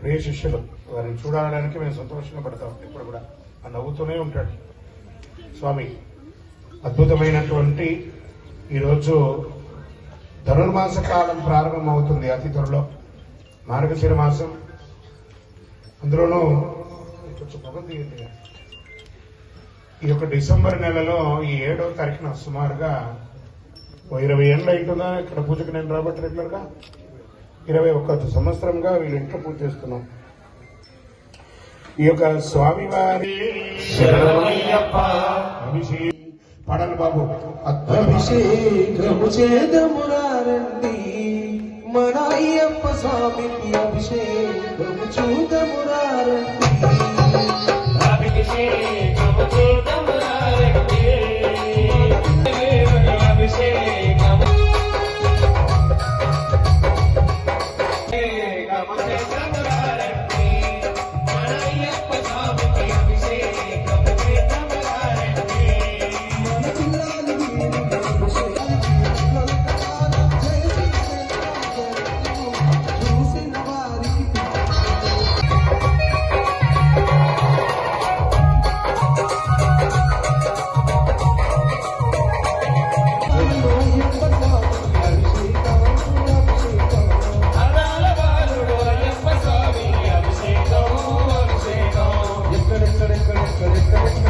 ప్రియ శిష్యులు వారిని చూడడానికి మేము సంతోషంగా పడతాం. ఇప్పుడు కూడా. ఆ నవ్వుతూనే ఉంటాడు. స్వామి అద్భుతమైనటువంటి ఈరోజు ధనుర్మాస కాలం ప్రారంభమవుతుంది అతి త్వరలో. మార్గశిర మాసం. అందులోనూ కొంచెం పొగ తీయండి. ఈ యొక్క డిసెంబర్ నెలలో ఈ ఏడవ తారీఖున సుమారుగా ఓ ఇరవై ఏళ్ళు అవుతుందా ఇక్కడ పూజకు నేను రాబట్టి రెగ్యులర్గా? ఇరవై ఒక్క సంవత్సరంగా వీళ్ళ ఇంట్లో పూజ చేస్తున్నాం. ఈ యొక్క స్వామివారి అభిషేక్ పడాలి బాబు. అభిషేకము చేదమురారండి మన అయ్యప్ప స్వామికి అభిషేకము చూదమురారండి conecta, espera, espera.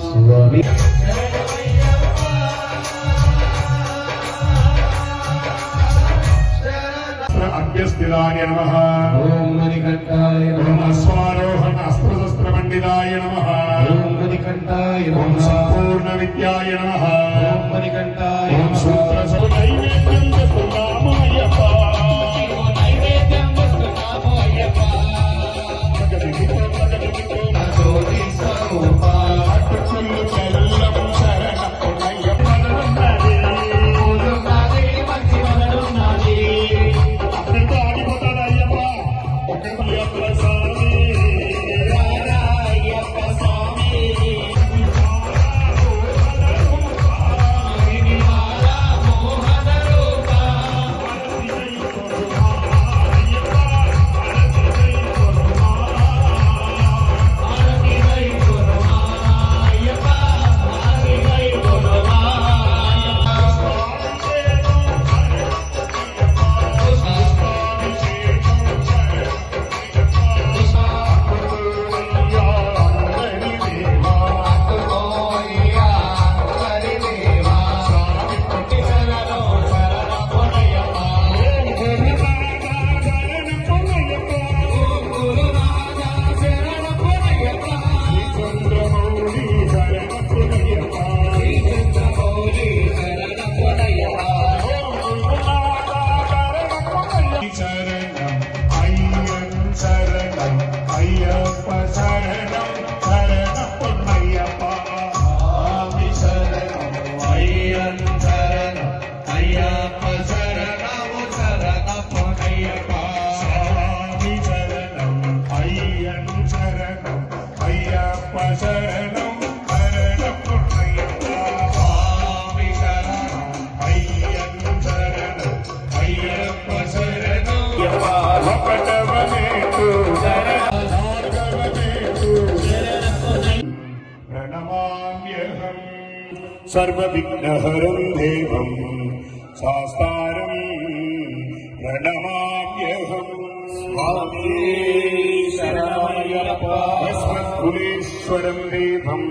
സ്വാമി. അഭ്യസ്ഥിതായ നമ. ഓം മണികണ്ഠായ ബ്രഹ്മസ്വാരോഹണ അസ്ത്രശസ്ത്രപണ്ഡിതായ നമ. ഓം മണികണ്ഠായ ഓം സമ്പൂർണ വിദ്യായ നമ. സർവവിഘ്നഹരം ദേവം. ശാസ്താരം പ്രണമാമ്യഹം. േശ്വരം ദേവം.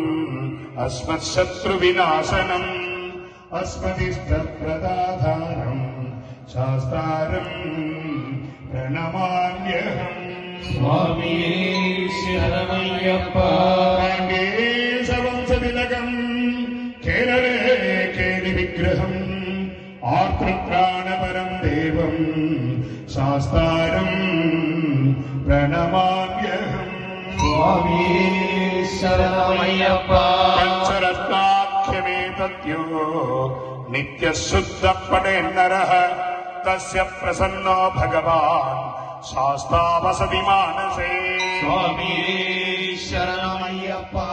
അസ്മത്ശത്രുവിനാശനം. അസ്മതിഷ്ടപ്രദാധാരം ശാസ്താരം പ്രണമാമ്യഹം. സ്വാമീ ശരണയ്യപ്പ ஞானபரம் தேவம் சாஸ்தாரம் பிரணமாமியகம். சுவாமி சரணமையப்பா பஞ்சரத்னாக்கியமே தத்யோ नित्यशुद्धपडे नरः तस्य प्रसन्नो भगवान् शास्तावसति मानसे स्वामी शरणमय्यप्पा